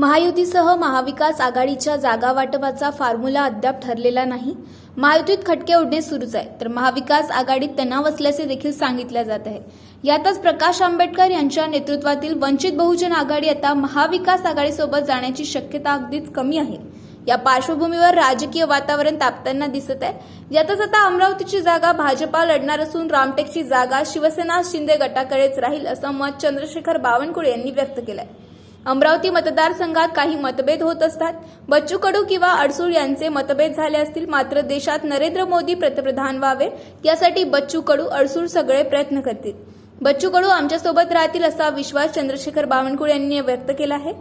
महायुतीसह महाविकास आघाडीच्या जागा वाटपाचा फॉर्म्युला अद्याप ठरलेला नाही. महायुतीत खटके उडणे सुरूच आहे. तर महाविकास आघाडीत तणाव असल्याचे देखील सांगितले जात आहे. यातच प्रकाश आंबेडकर यांच्या नेतृत्वातील वंचित बहुजन आघाडी आता महाविकास आघाडीसोबत जाण्याची शक्यता अगदीच कमी आहे. या पार्श्वभूमीवर राजकीय वातावरण तापताना दिसत आहे. यातच आता अमरावतीची जागा भाजपा लढणार असून रामटेकची जागा शिवसेना शिंदे गटाकडेच राहील असं मत चंद्रशेखर बावनकुळे यांनी व्यक्त केलं आहे अमरावती मतदारसंघात काही मतभेद होत असतात. बच्चू कडू किंवा अडसूळ यांचे मतभेद झाले असतील मात्र देशात नरेंद्र मोदी पंतप्रधान व्हावे यासाठी बच्चू कडू अडसूळ सगळे प्रयत्न करतील. बच्चू कडू आमच्यासोबत राहतील असा विश्वास चंद्रशेखर बावनकुळे यांनी व्यक्त केला आहे.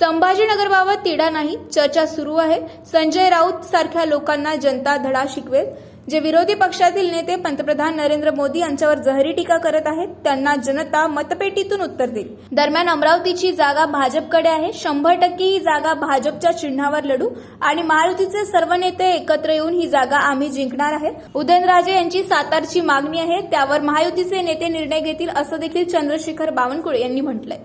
संभाजीनगरबाबत तिढा नाही चर्चा सुरू आहे. संजय राऊत सारख्या लोकांना जनता धडा शिकवेल. जे विरोधी पक्षातील नेते पंतप्रधान नरेंद्र मोदी यांच्यावर जहरी टीका करत आहेत त्यांना जनता मतपेटीतून उत्तर देईल. दरम्यान अमरावतीची जागा भाजपकडे आहे. शंभर टक्के ही जागा भाजपच्या चिन्हावर लढू आणि महायुतीचे सर्व नेते एकत्र येऊन ही जागा आम्ही जिंकणार आहे. उदयनराजे यांची सातारची मागणी आहे. त्यावर महायुतीचे नेते निर्णय घेतील असं देखील चंद्रशेखर बावनकुळे यांनी म्हटलंय.